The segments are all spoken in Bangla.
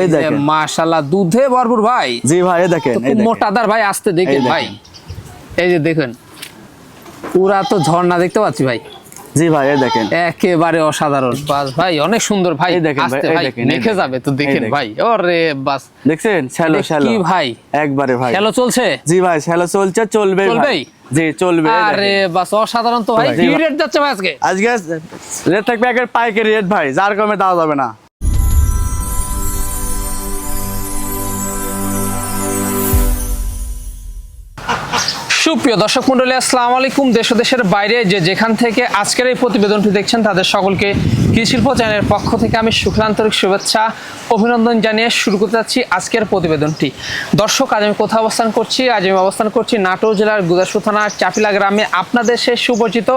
এই দেখেন। মাশাআল্লাহ দুধে ভরপুর ভাই। জি ভাই এই দেখেন খুব মোটাদার ভাই আসতে দেখেন ভাই। এই যে দেখেন পুরা তো ঝর্ণা দেখতে পাচ্ছি ভাই। জি ভাই এই দেখেন। একেবারে অসাধারণ। বাস ভাই অনেক সুন্দর ভাই দেখেন ভাই, দেখে যাবে তো দেখেন। ভাই। ওরে বাস। দেখছেন? Shallow shallow. কি ভাই। একবারে ভাই। খেলো চলছে? জি ভাই শ্যালো চলছে চলবে চলবেই? জি চলবে আরে বাস অসাধারণ তো ভাই। ভাই। কি রেট যাচ্ছে ভাই আজকে? আজকে রেট থাকবে একের পাইকারি রেট ভাই যার কমে দেওয়া যাবে না। সুপ্রিয় দর্শক মন্ডলী আসসালামু আলাইকুম। দেশ দেশের বাইরে যে যেখান থেকে আজকের এই প্রতিবেদনটি দেখছেন, তাদের সকলকে কৃষিশিল্প চ্যানেলের পক্ষ থেকে আমি শুক্লান্তরিক শুভেচ্ছা, অভিনন্দন জানিয়ে শুরু করতে যাচ্ছি আজকের প্রতিবেদনটি। দর্শক, আজ আমি কোথাও অবস্থান করছি? আজ আমি অবস্থান করছি নাটোর জেলার গুদাসপুর থানার চাপিলা গ্রামে। আপনাদের সে সুপরিচিত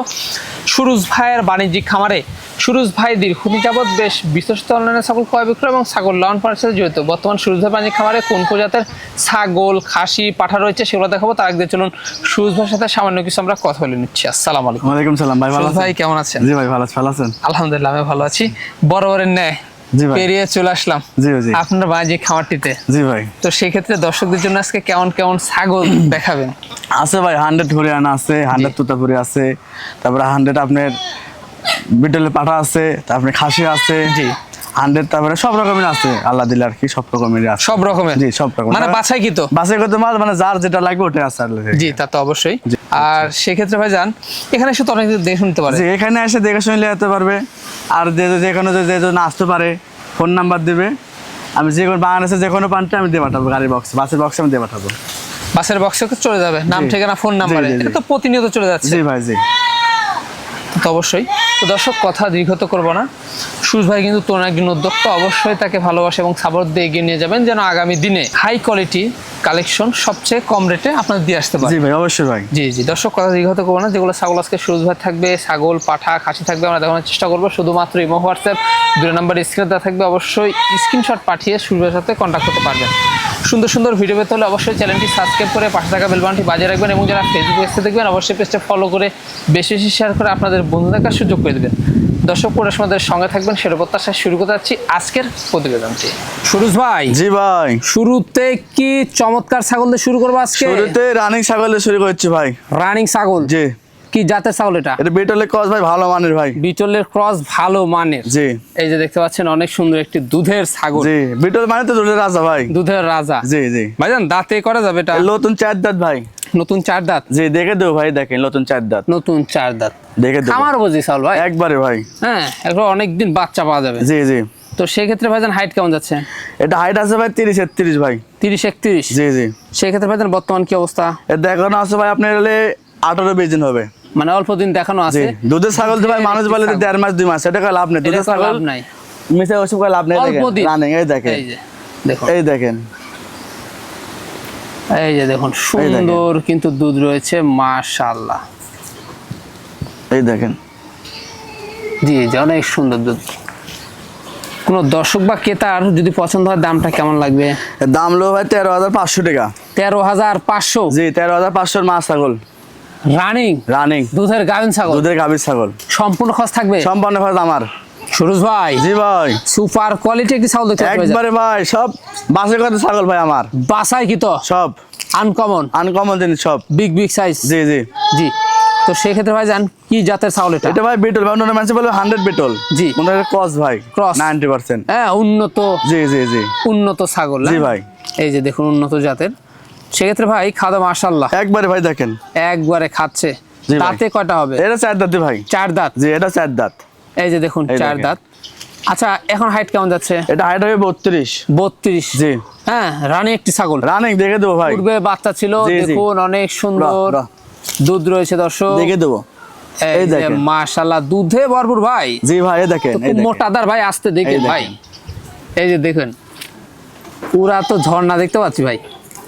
সুরুজ ভাইয়ের বাণিজ্যিক খামারে। সুরুজ ভাই দীর্ঘদিন যাবৎ বেশ বিশ্বস্ত অনলাইনে ছাগল ক্রয় বিক্রয় এবং ছাগল লালন পালনের সাথে জড়িত। বর্তমান সুরুজ ভাই বাণিজ্যিক খামারে কোন প্রজাতের ছাগল খাসি পাঠা রয়েছে সেগুলো দেখাবো। তার আগে চলুন সুরুজ ভাইয়ের সাথে সামান্য কিছু আমরা কথা বলে নিচ্ছি। আসসালামু আলাইকুম। ওয়ালাইকুম সালাম ভাই ভালো ভাই কেমন আছেন? জি ভাই ভালো আছেন ভালো আছেন? আলহামদুলিল্লাহ আমি ভালো আছি। বরাবরের ন্যায় পেরিয়ে চলে আসলাম আপনার বাণিজ্যিক খামারটিতে। জি ভাই। তো সেক্ষেত্রে দর্শকদের জন্য আজকে কেমন কেমন ছাগল দেখাবেন? আছে ভাই হান্ড্রেড হরিয়ানা আছে হান্ড্রেড তোতাপুরি আছে তারপরে হান্ড্রেড আপনার বিটলের পাঠা আছে তারপরে খাসি আছে জি। হান্ড্রেড তারপরে সব রকমের আছে। আল্লাহ দিলে আর কি সব রকমের আছে। সব রকমের? জি সব রকম মানে বাছাই কি তো? বাসে কত মাল মানে যার যেটা লাগবে ওটাই আছে জি তা তো অবশ্যই। আর সেক্ষেত্রে ভাই যান এখানে এসে তো অনেক দেখে শুনতে পারে। জি এখানে এসে দেখে শুনে যেতে পারবে। আর যে যে- যে কোনো যে যে জন আসতে পারে ফোন নাম্বার দিবে। আমি যে কোনো বাংলাদেশে যে কোনো পান্টে আমি দিয়ে পাঠাবো গাড়ির বক্স বাসের বক্সে আমি দিয়ে পাঠাবো। বাসের বক্সে চলে যাবে নাম ঠিকানা ফোন নাম্বারে। এটা তো প্রতিনিয়ত চলে যাচ্ছে। জি ভাই জি। তো অবশ্যই। তো দর্শক কথা দীর্ঘত করব না। সুজ ভাই কিন্তু তোর একজন উদ্যোক্তা অবশ্যই তাকে ভালোবাসে এবং সাপোর্ট দিয়ে এগিয়ে নিয়ে যাবেন যেন আগামী দিনে হাই কোয়ালিটি কালেকশন সবচেয়ে কম রেটে আপনার দিয়ে আসতে পারে। জি ভাই অবশ্যই ভাই। জি জি। দর্শক কথা দীর্ঘত করব না। যেগুলো ছাগল আজকে সুরজ ভাই থাকবে ছাগল পাঠা খাসি থাকবে আমরা দেখানোর চেষ্টা করব। শুধুমাত্র ইমো হোয়াটসঅ্যাপ দুই নাম্বার স্ক্রিনে দেওয়া থাকবে। অবশ্যই স্ক্রিনশট পাঠিয়ে সুরজের সাথে কন্ট্যাক্ট করতে পারবেন। সুন্দর সুন্দর ভিডিও পেতে হলে অবশ্যই চ্যানেলটি সাবস্ক্রাইব করে পাশে থাকা বেলবানটি বাজিয়ে রাখবেন এবং যারা ফেসবুক পেজে দেখবেন অবশ্যই পেজটা ফলো করে বেশি বেশি শেয়ার করে আপনাদের বন্ধু দেখার সুযোগ করে দেবেন। দর্শক পুরো আমাদের সঙ্গে থাকবেন সেটা প্রত্যাশা শুরু করতে যাচ্ছি আজকের প্রতিবেদনটি। সুরজ ভাই জি ভাই। শুরুতে কি চমৎকার ছাগল দিয়ে শুরু করব আজকে? শুরুতে রানিং ছাগল দিয়ে শুরু করছি ভাই। রানিং ছাগল? জি। কি জাতের ছাগল এটা? এটা বিটলে কস ভাই ভালো মানের ভাই। বিটলের ক্রস ভালো মানের। জি। এই যে দেখতে পাচ্ছেন অনেক সুন্দর একটি দুধের ছাগল। জি বিটল মানে তো দুধের রাজা ভাই। দুধের রাজা। জি জি। ভাইজান দাঁতে করা যাবে এটা? নতুন চার দাঁত ভাই। নতুন চার দাঁত? জি দেখে দেবো ভাই দেখেন নতুন চার দাঁত। নতুন চার দাঁত। দেখে দেবো। আমার বুঝি চাউল ভাই। একবারে ভাই। হ্যাঁ একবার অনেকদিন বাচ্চা পাওয়া যাবে। জি জি। তো সেক্ষেত্রে ভাইজান হাইট কেমন যাচ্ছে? এটা হাইট আছে ভাই তিরিশ একত্রিশ ভাই। তিরিশ একত্রিশ? জি জি। সেক্ষেত্রে ভাইজান বর্তমান কি অবস্থা? এটা দেখানো আছে ভাই আপনার হলে আঠারো বেজিন হবে। মানে অল্প দিন দেখানো আছে। দুধের ছাগল তো ভাই মানুষ বলে দেড় মাস দুই মাস এটা লাভ নেই? দুধের ছাগল লাভ নাই। মিশে ওসব লাভ নেই। রানিং এই দেখেন। এই যে দেখুন এই দেখেন। এই যে দেখুন সুন্দর কিন্তু দুধ রয়েছে মাশাআল্লাহ। এই দেখেন। জি জি অনেক সুন্দর দুধ। কোনো দর্শক বা ক্রেতার যদি পছন্দ হয় দামটা কেমন লাগবে? দাম লো ভাই তেরো হাজার পাঁচশো টাকা। তেরো হাজার পাঁচশো। জি তেরো হাজার পাঁচশোর মাছ ছাগল। রানিং রানিং দুধের গাভিন ছাগল? দুধের গাভীর ছাগল। সম্পূর্ণ খরচ থাকবে? সম্পন্ন খরচ আমার। সুরজ ভাই। জি ভাই। সুপার কোয়ালিটি একটি ছাগল দেখতে একবারে ভাই সব বাসের কথা ছাগল ভাই আমার। বাসাই কি তো? সব। আনকমন আনকমন জিনিস সব। বিগ বিগ সাইজ জি জি। জি। তো সেক্ষেত্রে ভাই জান কি জাতের ছাগল এটা? এটা ভাই বিটল ভাই অন্য মানুষ বলবে হান্ড্রেড বিটল। জি। ওনার ক্রস ভাই Cross। নাইনটি পার্সেন্ট হ্যাঁ উন্নত। জি জি জি। উন্নত ছাগল? জি ভাই। এই যে দেখুন উন্নত জাতের। সেক্ষেত্রে ভাই খাওয়া মাশাল্লাহ একবারে ভাই দেখেন। একবারে খাচ্ছে। দাঁতে কয়টা হবে? এটা চার দাঁত ভাই। চার দাঁত। জি এটা চার দাঁত। এই যে দেখুন চার। দাঁত। আচ্ছা এখন হাইট কেমন যাচ্ছে? এটা হাইট হবে বত্রিশ। বত্রিশ। জি। হ্যাঁ রানী একটি ছাগল। রানিং দেখে দেবো ভাই। পূর্বে বাচ্চা ছিল। দেখুন অনেক সুন্দর। দুধ রয়েছে দর্শক। দেখে দেবো। এই দেখেন। মাশাল্লাহ দুধে ভরপুর ভাই। জি ভাই এই দেখেন খুব। মোটাদার ভাই আসতে দেখেন। ভাই। এই যে দেখেন পুরা তো ঝর্ণা দেখতে পাচ্ছি ভাই।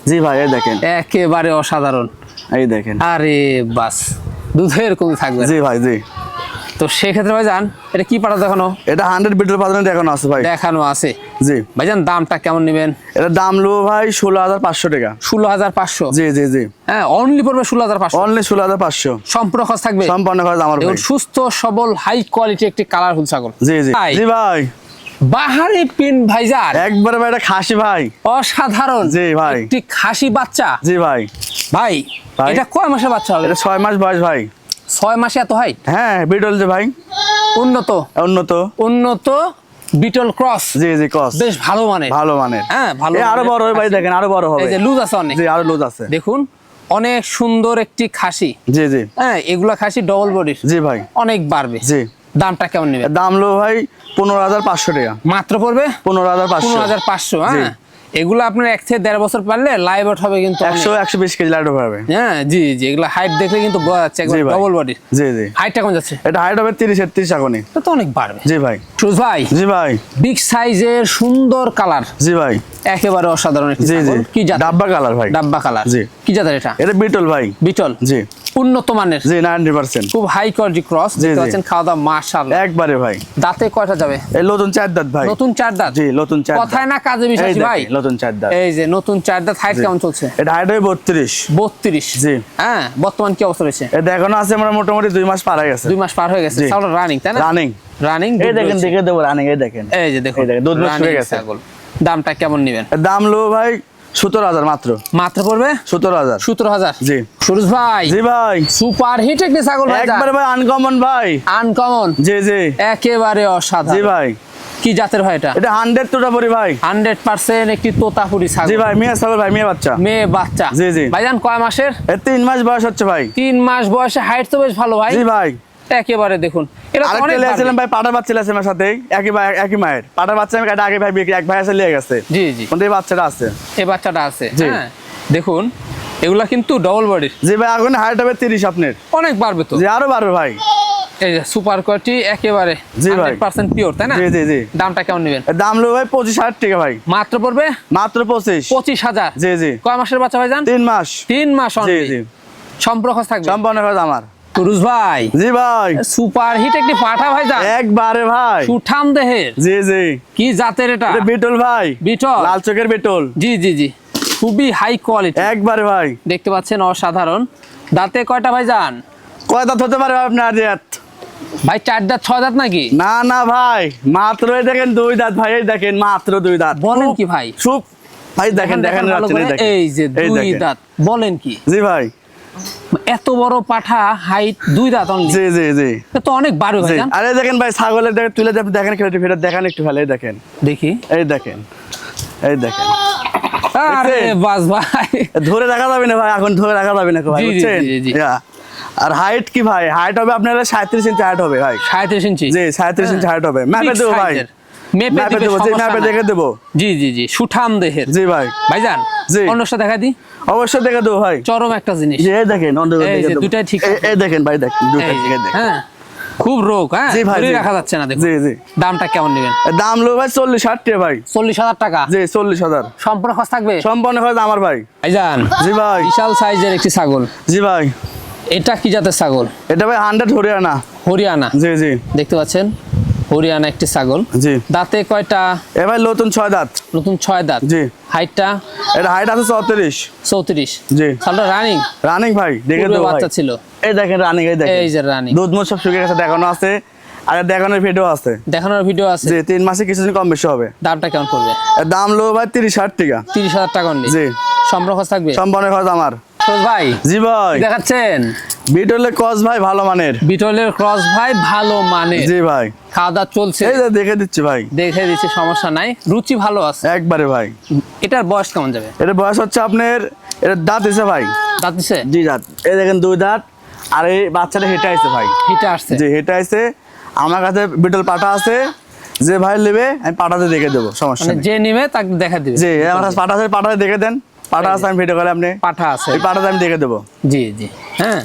জি ভাই এই দেখেন। একেবারে অসাধারণ। এই দেখেন। আরে বাস দুধের কমে থাকবে। জি ভাই জি। তো সেক্ষেত্রে ভাই যান এটা কি পাঠা দেখানো? এটা হান্ড্রেড বিটল পাতানো দেখানো আছে ভাই। দেখানো আছে। জি। ভাইজান দামটা কেমন নেবেন? এটা দাম লো ভাই ষোলো হাজার পাঁচশো টাকা। ষোলো হাজার পাঁচশো? জি জি জি। হ্যাঁ অনলি পড়বে ষোলো হাজার পাঁচশো। অনলি ষোলো হাজার পাঁচশো। সম্পূর্ণ খরচ থাকবে? সম্পন্ন খরচ আমার সুস্থ সবল হাই কোয়ালিটি একটি কালার কালারফুল ছাগল। জি জি। জি ভাই। বাহারি পিন ভাইজার। একবারে ভাই এটা খাসি ভাই। অসাধারণ। জি ভাই। একটি খাসি বাচ্চা। জি ভাই। ভাই। এটা কয় মাসের বাচ্চা হবে? এটা ছয় মাস বয়স ভাই। ছয় মাসে এত হাইট হ্যাঁ বিটল যে ভাই। উন্নত। উন্নত। উন্নত বিটল ক্রস। জি জি ক্রস। বেশ ভালো মানে ভালো মানের। হ্যাঁ ভালো আরও বড় হবে ভাই দেখেন আরও বড় হবে। এই যে লুজ আছে অনেক। জি আরও লুজ আছে। দেখুন অনেক সুন্দর একটি খাসি। জি জি। হ্যাঁ এগুলা খাসি ডবল বডি জি ভাই। অনেক বাড়বে। জি। দামটা কেমন নেবে দাম লো ভাই পনেরো হাজার পাঁচশো টাকা। মাত্র পড়বে? পনেরো হাজার পাঁচশো। হাজার পাঁচশো হ্যাঁ। এগুলো আপনার এক থেকে দেড় বছর পারলে লাইভ আউট হবে কিন্তু একশো একশো বিশ কেজি লাইট হবে। হ্যাঁ জি জি। এগুলো হাইট দেখলে কিন্তু বোঝা যাচ্ছে একবার জি ডবল বডির জি জি। হাইটটা কোন যাচ্ছে? এটা হাইট হবে তিরিশ একত্রিশ এখনই এটা তো অনেক বাড়বে। জি ভাই। সুজ ভাই। জি ভাই। বিগ সাইজের সুন্দর কালার জি ভাই। একেবারে অসাধারণ জি জি। কি জাত ডাব্বা কালার ভাই। ডাব্বা কালার জি। কি জাতের এটা? এটা বিটল ভাই। বিটল? জি। উন্নত মানের। জি নাইনটি পার্সেন্ট। খুব হাই কোয়ালিটি ক্রস দেখতে পাচ্ছেন খাওয়া দাওয়া মার্শাল একবারে ভাই। দাঁতে কয়টা যাবে? এই নতুন চার দাঁত ভাই। নতুন চার দাঁত? জি নতুন চার কথায় না কাজে বিশ্বাসী ভাই। নতুন চার দাঁত। এই যে নতুন চার দাঁত হাইট কেমন চলছে? এটা হাইট হবে বত্রিশ। বত্রিশ। জি। হ্যাঁ বর্তমান কি অবস্থা রয়েছে? এটা এখনও আছে আমরা মোটামুটি দুই মাস পার হয়ে গেছে। দুই মাস পার হয়ে গেছে। ছাগল রানিং তাই না? রানিং রানিং এই দেখেন দেখে দেবো রানিং এই দেখেন। এই যে দেখুন দুধ running শুয়ে গেছে। দামটা কেমন নেবেন? দাম লো ভাই সতেরো হাজার মাত্র। মাত্র পড়বে? সতেরো হাজার। সতেরো হাজার? জি। সুরজ ভাই। জি ভাই। সুপার হিট একটি ছাগল ভাই একবারে ভাই আনকমন ভাই। আনকমন জি জি। একেবারে জি ভাই। কি জাতের ভাই এটা? এটা হান্ড্রেড তোটা পরি ভাই। হান্ড্রেড পার্সেন্ট একটি তোতাপুরি জি ছাগল ভাই মেয়ে ছাগল ভাই মেয়ে বাচ্চা। মেয়ে বাচ্চা। জি, জি। ভাইজান কয় মাসের? তিন মাস বয়স হচ্ছে ভাই। তিন মাস বয়সে হাইট তো বেশ ভালো ভাই। জি ভাই। একেবারে দেখুন। এটা তো আরেকটা অনেক লিয়েছিলাম বাড়বে। ভাই পাটার বাচ্চা আছে আমার সাথে একই একই মায়ের। পাটার বাচ্চা আমি আগে ভাই এক ভাই আছে লিয়ে গেছে। জি জি। কিন্তু এই বাচ্চাটা আছে। এই বাচ্চাটা আছে হ্যাঁ? দেখুন এগুলা কিন্তু ডবল বডির জি ভাই এখন হাইট হবে তিরিশ আপনার। অনেক বাড়বে তো। জি আরও বাড়বে ভাই। এই যে সুপার কোয়ালিটি একেবারে জি ভাই। পার্সেন্ট পিওর তাই না? জি জি জি। দামটা কেমন নেবেন? দাম লো ভাই পঁচিশ হাজার টাকা ভাই। মাত্র পড়বে? মাত্র পঁচিশ। পঁচিশ হাজার। জি জি। কয় মাসের বাচ্চা ভাই যান তিন মাস। তিন মাস জি জি। সম্পর্ক থাকবে? সম্পন্ন কাজ আমার। পুরুষ ভাই জি ভাই। সুপার হিট একটি পাঠা ভাই যান। একবারে ভাই। সুঠাম দেহের। জি জি। কি জাতের এটা? বিটল ভাই। বিটল? লাল চোখের বিটল। জি জি জি। খুবই হাই কোয়ালিটি একবারে ভাই। দেখতে পাচ্ছেন অসাধারণ। দাঁতে কয়টা ভাই যান? কয় দাঁত হতে পারে আপনার রেট ভাই চার দাঁত ছয় দাঁত নাকি? না না ভাই। মাত্র এই দেখেন দুই দাঁত ভাই। এই দেখেন মাত্র দুই দাঁত। বলেন কি ভাই? খুব ভাই দেখেন দেখেন। এই যে দুই দাঁত। বলেন কি? জি ভাই। এত বড় পাঠা হাইট দুই দাঁত জি জি জি। তো অনেক বাড়বে ভাই জান? আরে দেখেন ভাই ছাগলের দেখেন তুলে দেখেন দেখেন একটু ফেরত দেখেন একটু ভালো দেখেন। দেখি। এই দেখেন এই দেখেন। আরে বাস ভাই। ধরে রাখা যাবে না ভাই এখন ধরে রাখা যাবে না ভাই জি, জি, বুঝছেন। আর হাইট কি ভাই? হাইট হবে আপনার সাঁত্রিশ ইঞ্চি হাইট হবে ভাই। সাঁত্রিশ ইঞ্চি জি সাঁত্রিশ ইঞ্চি হাইট হবে। ম্যাপে দেবো ভাই। ম্যাপে দিবে জি ম্যাপে দেখে দেবো। জি জি জি সুঠাম দেহের। জি ভাই। ভাইজান। অন্যটা দেখা দি? অবশ্যই দেখে দেবো ভাই। চরম একটা জিনিস। এই দেখেন অন্ধ করে এই দেখে যে দেবো। দুটাই ঠিক এই- দেখেন ভাই দেখেন দুটাই এই যে, ঠিক আছে, দেখেন। হ্যাঁ। খুব রোগ হ্যাঁ জি ভাই, রাখা যাচ্ছে না দেখুন। জি জি। দামটা কেমন নেবেন? দাম লো ভাই চল্লিশ ষাট টাকা ভাই। চল্লিশ হাজার টাকা? জি চল্লিশ হাজার। সম্পূর্ণ খরচ থাকবে? সম্পন্ন হয় আমার ভাই। ভাইজান জি ভাই। বিশাল সাইজের একটি ছাগল। জি ভাই। এটা কি জাতের ছাগল? এটা ভাই হান্ড্রেড হরিয়ানা। হরিয়ানা। জি জি। দেখতে পাচ্ছেন? হরিয়ানা একটি ছাগল। জি। দাঁতে কয়টা? এ ভাই নতুন ছয় দাঁত। নতুন ছয় দাঁত। জি। হাইটটা? এটা হাইট আছে চৌত্রিশ। চৌত্রিশ। জি। ছাগলটা রানিং? রানিং ভাই দেখে দেবো ভাই। বাচ্চা ছিল। এই দেখেন রানিং এই দেখেন। এই যে রানিং। দুধ মুধ সব শুকিয়ে গেছে দেখানো আছে। আর দেখানোর ভিডিও আছে। দেখানোর ভিডিও আছে। জি তিন মাসে কিছুদিন কম বেশি হবে। দামটা কেমন পড়বে? দাম লো ভাই তিরিশ ষাট টাকা। তিরিশ হাজার টাকা অনলি জি। সম্পর্ক থাকবে? সম্পন্ন খরচ আমার। সরোজ ভাই? জি ভাই। দেখাচ্ছেন? বিটলের কস ভাই ভালো মানের। বিটলের ক্রস ভাই ভালো মানে জি ভাই। খাওয়া চলছে। এই যে দেখে দিচ্ছি ভাই। দেখে দিচ্ছে সমস্যা নাই। রুচি ভালো আছে। একবারে ভাই। এটার বয়স কেমন যাবে? এটা বয়স হচ্ছে আপনার এটা দাঁত এসে ভাই। দাঁত দিছে? জি দাঁত। এই দেখেন দুই দাঁত আর এই বাচ্চাটা হেঁটে আইছে ভাই। হিটে আসছে? জি হেঁটে আইছে। আমার কাছে বিটল পাটা আছে। যে ভাই নেবে আমি পাটাতে দেখে দেবো সমস্যা মানে যে নিবে তাকে দেখা দিবে। জি আমার আছে পাটাতে দেখে দেন। পাটা আছে আমি ভিডিও করে আপনি? পাঠা আছে। এই পাটাতে আমি দেখে দেবো। জি জি। হ্যাঁ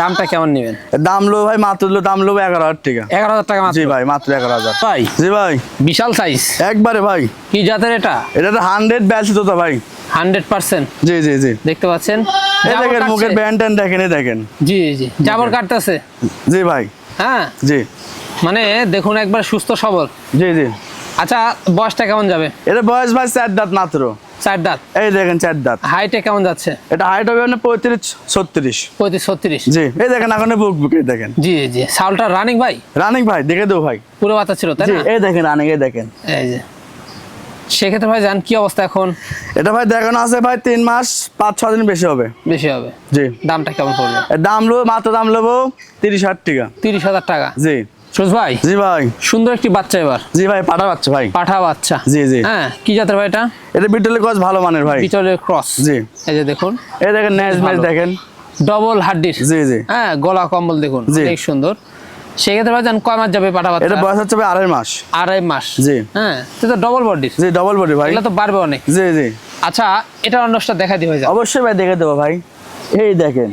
দামটা কেমন নেবেন? দাম লো ভাই মাত্র লো দাম লো এগারো হাজার টাকা। এগারো হাজার টাকা জি ভাই মাত্র এগারো হাজার। ভাই জি ভাই। বিশাল সাইজ একবারে ভাই। কি জাতের এটা? এটা তো হান্ড্রেড ব্যালসি তো ভাই। হান্ড্রেড পার্সেন্ট জি জি জি। দেখতে পাচ্ছেন? এই দেখেন মুখের ব্যান্ড ট্যান্ড দেখেন এই দেখেন। জি জি জাবর কাটতেছে? জি ভাই। হ্যাঁ? জি। মানে দেখুন একবার সুস্থ সবল। জি জি। আচ্ছা বয়সটা কেমন যাবে? এটা বয়স ভাই চার দাঁত মাত্র। চার দাঁত। এই দেখেন চার দাঁত। হাইটে কেমন যাচ্ছে? এটা হাইট হবে মানে পঁয়ত্রিশ ছত্রিশ। পঁয়ত্রিশ ছত্রিশ। জি এই দেখেন এখন বুক বুক দেখেন। জি জি সাউলটা রানিং ভাই? রানিং ভাই দেখে দেবো ভাই। পুরো বাচ্চা ছিল তাই না? এই দেখেন রানিং এই দেখেন। এই যে। সেক্ষেত্রে ভাই জান কি অবস্থা এখন? এটা ভাই দেখানো আছে ভাই তিন মাস পাঁচ ছ দিন বেশি হবে। বেশি হবে। জি। দামটা কেমন পড়বে? দাম নেব মাত্র দাম নেব তিরিশ হাজার টাকা। তিরিশ হাজার টাকা। জি। সুজ ভাই জি ভাই। সুন্দর একটি বাচ্চা এবার। জি ভাই পাঠা পাচ্ছে ভাই। পাঠা বাচ্চা। জি, জি। হ্যাঁ কি জাতের ভাই এটা? এটা বিটলের ভালো মানের ভাই। ক্রস। জি। এই যে দেখুন। এই দেখেন ম্যাচ দেখেন। ডবল হাড্ডির জি জি। হ্যাঁ গলা কম্বল দেখুন। অনেক সুন্দর। সেক্ষেত্রে কয় মাস যাবে পাঠা এটা বয়স হচ্ছে আড়াই মাস। আড়াই মাস। জি। হ্যাঁ তো তো ডবল বডির জি ডবল বডি ভাই। তো বাড়বে অনেক। জি জি। আচ্ছা এটা অন্যটা দেখা দিই। অবশ্যই ভাই দেখে দেবো ভাই। এই দেখেন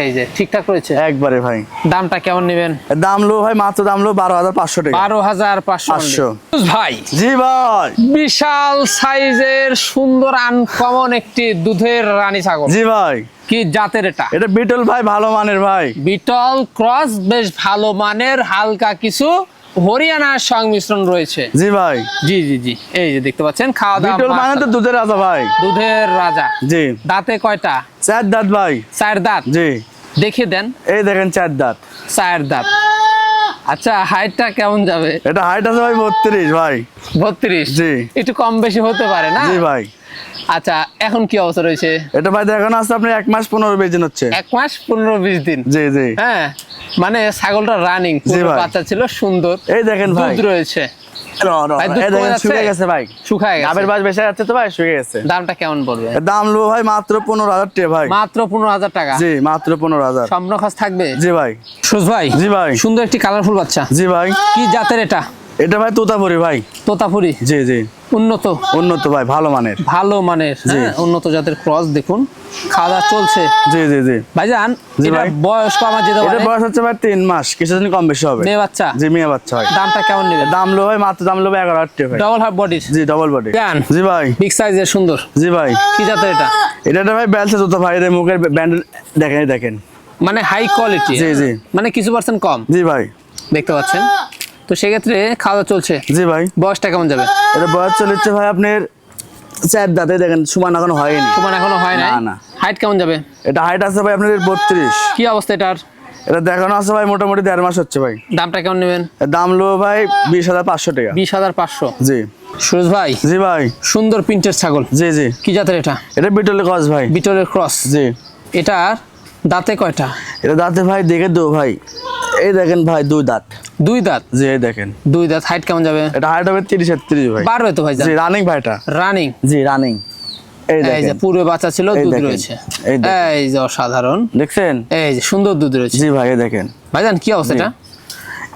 এই যে ঠিকঠাক রয়েছে? একবারে ভাই। দামটা কেমন নেবেন? এর দাম লো ভাই মাত্র দাম লো বারো হাজার পাঁচশো টাকা। বারো হাজার পাঁচশো। ভাই জি ভাই। বিশাল সাইজের সুন্দর আনকমন একটি দুধের রানী ছাগল। জি ভাই। কি জাতের এটা? এটা বিটল ভাই ভালো মানের ভাই। বিটল ক্রস বেশ ভালো মানের হালকা কিছু হরিয়ানার সংমিশ্রণ রয়েছে। জি ভাই। জি জি জি। এই যে দেখতে পাচ্ছেন খাওয়া দাওয়া বিটল মানে তো দুধের রাজা ভাই। দুধের রাজা। জি। দাঁতে কয়টা? চার দাঁত ভাই। চার দাঁত। জি। দেখে দেন। এই দেখেন চার দাঁত। চার দাঁত। আচ্ছা হাইটটা কেমন যাবে? এটা হাইট আছে ভাই বত্রিশ ভাই। বত্রিশ? জি। একটু কম বেশি হতে পারে না? জি ভাই। আচ্ছা এখন কি অবস্থা রয়েছে? এটা ভাই দেখানো আছে আপনি এক মাস পনেরো বিশ দিন হচ্ছে। এক মাস পনেরো বিশ দিন? জি জি। হ্যাঁ মানে ছাগলটা রানিং বাচ্চা ছিল সুন্দর। এই দেখেন ভাই। দুধ রয়েছে র, র, ভাই, র, দুধ এই কমে দেখেন যাচ্ছে? শুকিয়ে গেছে ভাই। শুকায় গেছে। গাবের বাস বেশি যাচ্ছে তো ভাই শুকিয়ে গেছে। দামটা কেমন পড়বে? দাম লো ভাই মাত্র পনেরো হাজার ভাই। মাত্র পনেরো হাজার টাকা? জি মাত্র পনেরো হাজার। স্বপ্ন থাকবে? জি ভাই। সুজ ভাই জি ভাই। সুন্দর একটি কালারফুল বাচ্চা। জি ভাই। কি জাতের এটা? এটা ভাই তোতাপুরি ভাই। তোতাপুরি। জি জি। উন্নত। উন্নত ভাই ভালো মানের। ভালো মানের। হ্যাঁ, উন্নত জাতের ক্রস দেখুন। খাওয়া চলছে। জি জি জি। ভাইজান এটা। বয়স কমা যেতে এটা বয়স হচ্ছে ভাই তিন মাস কিছুদিন কম বেশি হবে। মেয়ে বাচ্চা? জি মেয়ে বাচ্চা ভাই। দামটা কেমন নেবে দাম লো ভাই মাত্র দাম লো ভাই এগারো হাজার টাকা ভাই। ডবল হাফ বডি জি ডবল বডি জান জি ভাই। বিগ সাইজের সুন্দর? জি ভাই। কি জাতের এটা? এটা ভাই ব্যালসে জুতো ভাই এর মুখের ব্যান্ড দেখেন দেখেন। মানে হাই কোয়ালিটি জি, জি। মানে কিছু পার্সেন্ট কম? জি ভাই। দেখতে পাচ্ছেন। তো সেক্ষেত্রে খাওয়া চলছে। জি ভাই। বয়সটা কেমন যাবে? এটা বয়স চলেছে ভাই আপনার চার দাঁতে দেখেন সমান এখনও হয়নি। সমান এখনও হয় না না। হাইট কেমন যাবে? এটা হাইট আছে ভাই আপনার বত্রিশ। কি অবস্থা এটার? এটা দেখানো আছে ভাই মোটামুটি দেড় মাস হচ্ছে ভাই। দামটা কেমন নেবেন? দাম লো ভাই বিশ হাজার পাঁচশো টাকা। বিশ হাজার পাঁচশো। জি। সুরজ ভাই জি ভাই। সুন্দর প্রিন্টের ছাগল। জি জি। কি জাতের এটা? এটা বিটলে ক্রস ভাই। বিটলের ক্রস। জি। এটার দাঁতে কয়টা? এটা দাঁতে ভাই দেখে দো ভাই। এই দেখেন ভাই দুই দাঁত। দুই দাঁত? জি এই দেখেন। দুই দাঁত হাইট কেমন যাবে? এটা হাইট হবে তিরিশ একত্রিশ ভাই। বাড়বে তো ভাই জি রানিং ভাইটা রানিং জি রানিং এই যে পূর্বে বাচ্চা ছিল দুধ রয়েছে। এই দেখেন। এই যে অসাধারণ। দেখছেন? এই যে সুন্দর দুধ রয়েছে। জি ভাই দেখেন। ভাইজান কি অবস্থা এটা?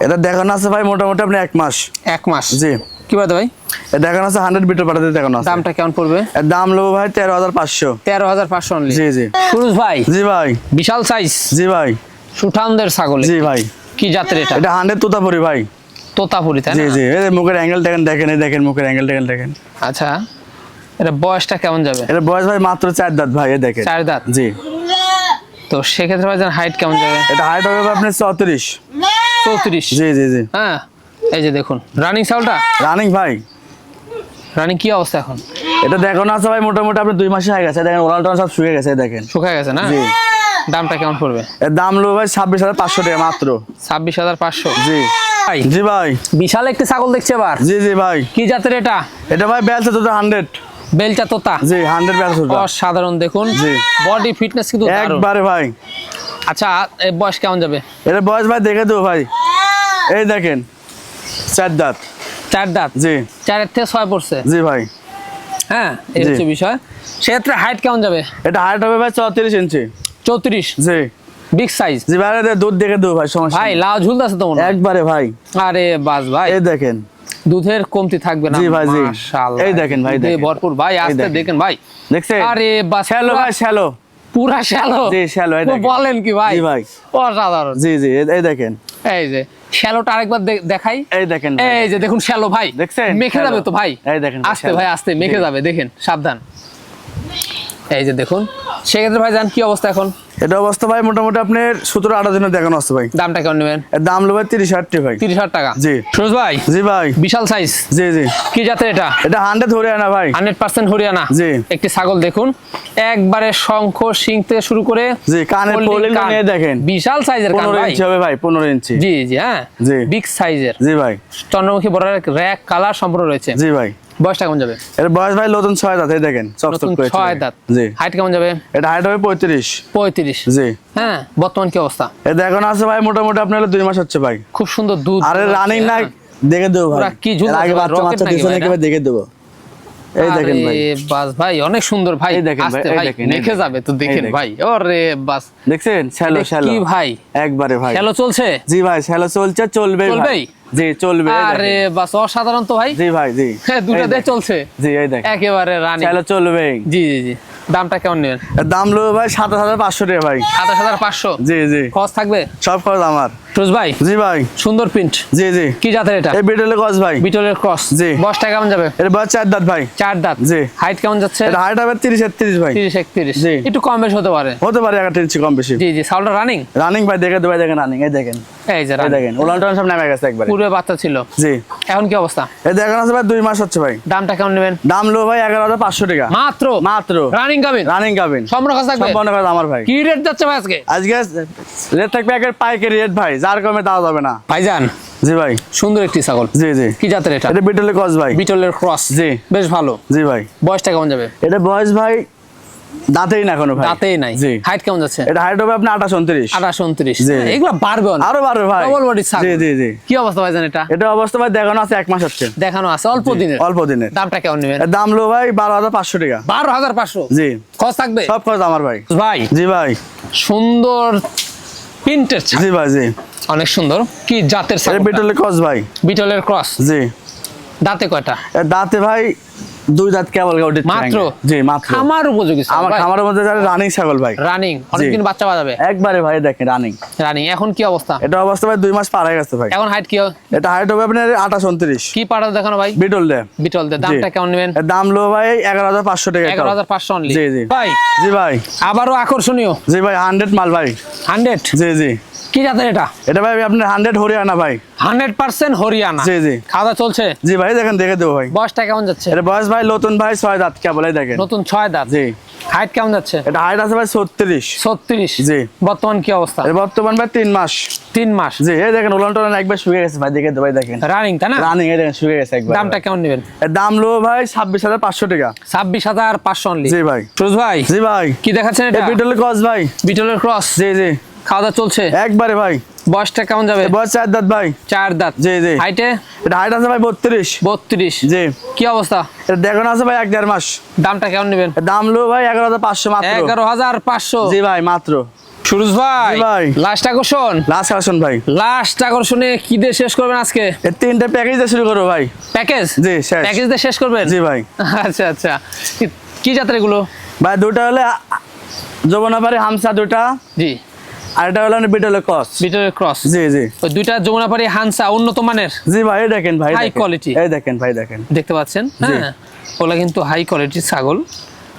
এটা দেখানো আছে ভাই মোটামুটি আপনি এক মাস। এক মাস? জি। কি বলতে ভাই? এটা দেখানো আছে হান্ড্রেড বিটার পাঠাতে দেখানো আছে। দামটা কেমন পড়বে? এর দাম লো ভাই তেরো হাজার পাঁচশো। তেরো হাজার পাঁচশো জি জি। সুরজ ভাই জি ভাই। বিশাল সাইজ জি ভাই। সুঠামদের ছাগল। জি ভাই। কি জাতের এটা? এটা হান্ড্রেড তোতাপুরি ভাই। তোতাপুরি তাই জি না? জি। এই মুখের অ্যাঙ্গেল দেখেন দেখেন এই দেখেন মুখের অ্যাঙ্গেল দেখেন দেখেন। আচ্ছা। এটা বয়সটা কেমন যাবে? এটা বয়স ভাই মাত্র চার দাঁত ভাই এই দেখেন। চার দাঁত? জি। তো সেক্ষেত্রে ভাইজান হাইট কেমন যাবে? এটা হাইট হবে আপনার চৌত্রিশ। চৌত্রিশ? জি জি জি। হ্যাঁ। এই যে দেখুন রানিং সাউলটা রানিং ভাই। রানিং কি অবস্থা এখন? এটা দেখানো আছে ভাই মোটামুটি আপনি দুই মাসে হয়ে গেছে। দেখেন ওরাল সব শুয়ে গেছে দেখেন। শুকায় গেছে না? জি। দামটা কেমন পড়বে? এর দাম লো ভাই ছাব্বিশ হাজার পাঁচশো টাকা মাত্র। ছাব্বিশ হাজার পাঁচশো। জি। ভাই জি ভাই। বিশাল একটি ছাগল দেখছে এবার। জি জি ভাই। কি জাতের এটা? এটা ভাই ব্যালসে তো হান্ড্রেড। বেলচা তোতা? জি হান্ড্রেড ব্যালস অসাধারণ দেখুন। জি। বডি ফিটনেস কিন্তু। একবারে ভাই। আচ্ছা এর বয়স কেমন যাবে? এটা বয়স ভাই দেখে দেবো ভাই। এই দেখেন চার দাঁত। চার দাঁত? জি। চারের থেকে ছয় পড়ছে? জি ভাই। হ্যাঁ এই। হচ্ছে বিষয়। সেক্ষেত্রে হাইট কেমন যাবে? এটা হাইট হবে ভাই চৌত্রিশ ইঞ্চি চৌত্রিশ। জি। বিগ সাইজ জি ভাই দুধ দেখে দেবো ভাই সমস্যা ভাই ঝুলতেছে তো একবারে ভাই। আরে বাস ভাই। এই দেখেন। দুধের কমতি থাকবে না। জি ভাই, জি। মাশাআল্লাহ। এই দেখেন ভাই, দেখেন। ভরপুর। ভাই আস্তে দেখেন। ভাই। দেখছেন আরে বাস শ্যালো ভাই শ্যালো। পুরা শ্যালো। জি, shallow, এই দেখেন। বলেন কি ভাই? জি ভাই। অসাধারণ। জি জি এই- দেখেন। এই যে শ্যালোটা আরেকবার দেখাই। এই দেখেন এই যে দেখুন শ্যালো ভাই। দেখছেন? মেখে যাবে তো ভাই। এই দেখেন আস্তে ভাই আস্তে মেখে যাবে দেখেন সাবধান। এই যে দেখুন সেক্ষেত্রে ভাই জান কি অবস্থা এখন? এটা অবস্থা ভাই মোটামুটি আপনার সতেরো আঠারো দিনের দেখানো আছে ভাই। দামটা কেমন নেবেন? দাম ভাই তিরিশ হাজার টাকা ভাই। তিরিশ হাজার টাকা? জি। সুরজ ভাই? জি ভাই। বিশাল সাইজ জি জি। কি জাতের এটা? এটা হান্ড্রেড ধরে আনা ভাই। Hundred percent Haryana? জি। একটি ছাগল দেখুন একবারে শঙ্খ সিং থেকে শুরু করে জি, folding নিয়ে দেখেন। বিশাল সাইজের কান ভাই। ইঞ্চি হবে ভাই পনেরো ইঞ্চি জি জি হ্যাঁ। জি। বিগ সাইজের জি ভাই। চন্দ্রমুখী বড় র্যাক কালার সম্পূর্ণ রয়েছে। জি ভাই। বয়সটা কেমন যাবে? এর বয়স ভাই নতুন ছয় দাঁত এই দেখেন চকচক করেছে ছয় দাঁত। জি। হাইট কেমন যাবে? এটা হাইট হবে পঁয়ত্রিশ। পঁয়ত্রিশ। জি। হ্যাঁ বর্তমান কি অবস্থা? এটা এখন আছে ভাই মোটামুটি আপনার দুই মাস হচ্ছে ভাই। খুব সুন্দর দুধ। আরে রানিং না হ্যাঁ। দেখে দেবো ভাই। কি ঝুল আগে বাচ্চা বাচ্চা দিয়েছে নাকি দেখে দেবো। এই দেখেন ভাই। বাস ভাই অনেক সুন্দর ভাই। এই দেখেন ভাই, এই দেখেন, দেখে যাবে তো দেখেন দেখেন। ভাই। ওরে বাস। দেখছেন? Shallow shallow. কি ভাই। একবারে ভাই। খেলো চলছে? জি ভাই শ্যালো চলছে চলবে ভাই। জি চলবে আরে বাস অসাধারণ তো ভাই। জি ভাই জি। হ্যাঁ দুটো দিয়ে চলছে। জি এই দেখ একেবারে রানি। শ্যালো চলবে। জি জি জি। দামটা কেমন নেবেন? দাম লো ভাই সাতাশ হাজার পাঁচশো টাকা ভাই। সাতাশ হাজার পাঁচশো? জি জি। খরচ থাকবে? সব খরচ আমার। সুরজ ভাই জি ভাই। সুন্দর প্রিন্ট জি জি। কি জাতের এটা? এই বিটলে গছ ভাই। বিটলের ক্রস জি। বয়সটা কেমন যাবে? এর বয়স চার দাঁত ভাই। চার দাঁত। জি। হাইট কেমন যাচ্ছে? এটা হাইট হবে তিরিশ একত্রিশ ভাই। তিরিশ একত্রিশ। জি। একটু কম বেশ হতে পারে। হতে পারে একটা ইঞ্চি কম বেশি। জি জি। সাউন্ডটা রানিং রানিং ভাই দেখে দেবো দেখেন রানিং এই দেখেন। এই যে running। দেখেন টলান সব নামে গেছে একবারে। পূর্বে বাচ্চা ছিল। জি। এখন কি অবস্থা? এই দেখেন আছে ভাই দুই মাস হচ্ছে ভাই। দামটা কেমন নেবেন? দাম লো ভাই এগারো হাজার পাঁচশো টাকা। মাত্র? মাত্র। রানিং গাবিন রানিং গাবেন সম্পূর্ণ খরচ থাকবে? সম্পূর্ণ কথা আমার ভাই। কি রেট যাচ্ছে ভাই আজকে? আজকে রেট থাকবে একের পাইকারি রেট ভাই। যার কমে দেওয়া যাবে না। ভাইজান জি ভাই। সুন্দর একটি ছাগল। জি জি। কি জাতের এটা? এটা বিটলে কস ভাই। বিটলের ক্রস। জি। বেশ ভালো। জি ভাই। বয়সটা কেমন যাবে? এটা বয়স ভাই দাঁতেই না এখনও ভাই। দাঁতেই নাই। জি। হাইট কেমন যাচ্ছে? এটা হাইট হবে জি। এগুলো বাড়বে। আরও বাড়বে ভাই। Double body ছাগল। জি জি জি। কি অবস্থা ভাইজান এটা? এটা অবস্থা ভাই দেখানো আছে এক মাস হচ্ছে দেখানো আছে। অল্প দিনের। অল্প দিনের। দামটা কেমন নেবেন? দাম লো ভাই বারো হাজার পাঁচশো টাকা। বারো হাজার পাঁচশো? জি। খরচ থাকবে? সব খরচ আমার ভাই। ভাই। জি ভাই। সুন্দর প্রিন্টের জি ভাই জি। অনেক সুন্দর। কি জাতের বিটলের ক্রস ভাই। বিটলের ক্রস? জি। দাঁতে কয়টা? দাঁতে ভাই দুই দাঁত কেবল উঠে মাত্র? জি মাত্র। খামার উপযোগী আমার খামারের মধ্যে যারা রানিং ছাগল ভাই। রানিং অনেকদিন বাচ্চা বাজাবে একবারে ভাই দেখেন রানিং রানিং এখন কি অবস্থা? এটা অবস্থা ভাই দুই মাস পার হয়ে গেছে ভাই। এখন হাইট কি এটা হাইট হবে আপনার আঠাশ উনত্রিশ। কি পাড়া দেখানো ভাই? বিটল দে। বিটল দে। দামটা কেমন নেবেন? দাম লো ভাই এগারো হাজার পাঁচশো টাকা এগারো হাজার পাঁচশো অনলি জি, জি। ভাই জি ভাই। আবারও আকর্ষণীয়। জি ভাই হান্ড্রেড মাল ভাই। হান্ড্রেড জি জি। কি জাতের এটা? এটা ভাই আপনার হান্ড্রেড হরিয়ানা ভাই। Hundred percent Haryana. জি, জি। খাওয়া চলছে? জি ভাই দেখেন দেখে দেবো ভাই। বয়সটা কেমন যাচ্ছে? এটা বয়স ভাই নতুন ভাই ছয় দাঁত কেবল এই দেখেন। নতুন ছয় দাঁত? জি। হাইট কেমন যাচ্ছে? এটা হাইট আছে ভাই ছত্রিশ। ছত্রিশ? জি। বর্তমান কি অবস্থা? বর্তমান ভাই তিন মাস। তিন মাস? জি এই দেখেন উলান টলান একবার শুয়ে গেছে ভাই দেখে ভাই দেখেন। রানিং তাই না? রানিং এই দেখেন শুয়ে গেছে একবার। দামটা কেমন নেবেন? দাম লো ভাই ছাব্বিশ হাজার পাঁচশো টাকা। ছাব্বিশ হাজার পাঁচশো অনলি জি ভাই। সুরজ ভাই জি ভাই। কি দেখাচ্ছেন এটা? বিটল কস ভাই। বিটলের ক্রস জি জি। খাওয়া দাওয়া চলছে? একবারে ভাই। বয়সটা কেমন যাবে? বয়স চার দাঁত ভাই। চার দাঁত। জি, জি। হাইটে? এটা হাইট আছে ভাই বত্রিশ। বত্রিশ। জি। কি অবস্থা? এটা দেখানো আছে ভাই এক দেড় মাস। দামটা কেমন নেবেন? দাম লো ভাই এগারো হাজার পাঁচশো মাত্র। এগারো হাজার পাঁচশো। জি ভাই মাত্র। সুরজ ভাই ভাই। লাস্ট আকর্ষণ? লাস্ট আসুন ভাই। লাস্ট আকর্ষণে কি দিয়ে শেষ করবেন আজকে? তিনটে প্যাকেজ দিয়ে শুরু করো ভাই। প্যাকেজ জি, শেষ। প্যাকেজ দিয়ে শেষ করবেন? জি ভাই। আচ্ছা আচ্ছা। কি- এগুলো? ভাই দুটা হলে যমুনাপাড়ি হামসা দুটা। জি। আর এটা হলো বিটলের ক্রস বিটলের ক্রস জি জি। ওই দুইটা যমুনাপাড়ি হানসা উন্নত মানের। জি ভাই এই দেখেন ভাই High দেখেন। এই দেখেন ভাই দেখেন। দেখতে পাচ্ছেন? হ্যাঁ ওগুলা কিন্তু হাই কোয়ালিটির ছাগল।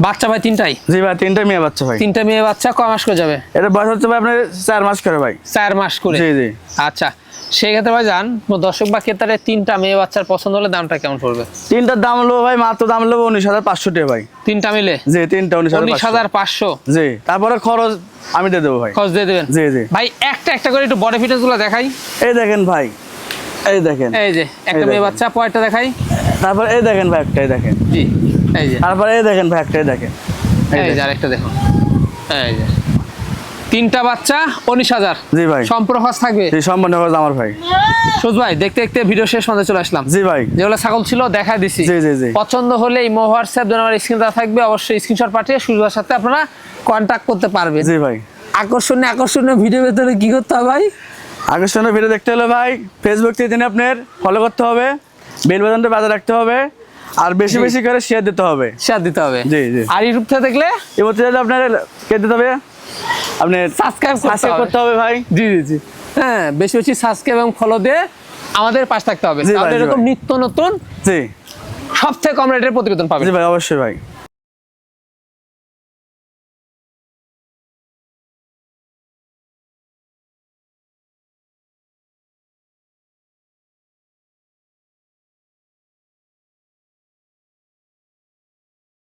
বাচ্চা ভাই তিনটাই? জি ভাই তিনটা মেয়ে বাচ্চা ভাই। তিনটা মেয়ে বাচ্চা কয় মাস করে যাবে? এটা বয়স হচ্ছে ভাই আপনার চার মাস করে ভাই। চার মাস করে? জি জি। আচ্ছা সেক্ষেত্রে ভাই যান দর্শক বা ক্রেতারে তিনটা মেয়ে বাচ্চার পছন্দ হলে দামটা কেমন পড়বে? তিনটার দাম হলো ভাই মাত্র দাম হলো উনিশ হাজার পাঁচশো টাকা ভাই। তিনটা মিলে? জি তিনটা উনিশ হাজার পাঁচশো? জি তারপরে খরচ আমি দিয়ে দেবো ভাই। খরচ দিয়ে দেবেন? জি জি। ভাই একটা একটা করে একটু বডি ফিটেন্সগুলো দেখাই। এই দেখেন ভাই এই দেখেন। এই যে একটা মেয়ে বাচ্চা পয়টা দেখাই। তারপর এই দেখেন ভাই একটাই দেখেন। জি। এই যে। তারপরে দেখেন ভাই একটাই দেখেন। এই যে। আরেকটা দেখুন। এই যে। তিনটা বাচ্চা উনিশ হাজার। জি ভাই। সম্পূর্ণ খরচ থাকবে? জি সম্পন্ন খরচ আমার ভাই। সুজ ভাই দেখতে দেখতে ভিডিও শেষ মাঝে চলে আসলাম। জি ভাই। যেগুলো ছাগল ছিল দেখা দিছি। জি, জি, জি। পছন্দ হলে এই হোয়াটসঅ্যাপ আমার স্ক্রিন দেওয়া থাকবে। অবশ্যই স্ক্রিনশট পাঠিয়ে সুজবার সাথে আপনারা কন্ট্যাক্ট করতে পারবেন। জি ভাই। আকর্ষণীয় আকর্ষণীয় ভিডিও ভেতরে কি করতে হবে ভাই? আকর্ষণীয় ভিডিও দেখতে হলে ভাই ফেসবুক থেকে দিনে আপনার ফলো করতে হবে। বেল বাটনটা বাজায় রাখতে হবে। আর বেশি বেশি করে শেয়ার দিতে হবে। শেয়ার দিতে হবে। জি, জি। আর ইউটিউব থেকে দেখলে? এবার আপনার কে দিতে হবে? আপনি সাবস্ক্রাইব করতে হবে। ভাই। জি জি জি। হ্যাঁ বেশি বেশি সাবস্ক্রাইব এবং ফলো দিয়ে আমাদের পাশে থাকতে হবে। তাহলে এরকম নিত্য নতুন জি। সব থেকে কম রেটের প্রতিবেদন পাবেন। জি ভাই অবশ্যই ভাই।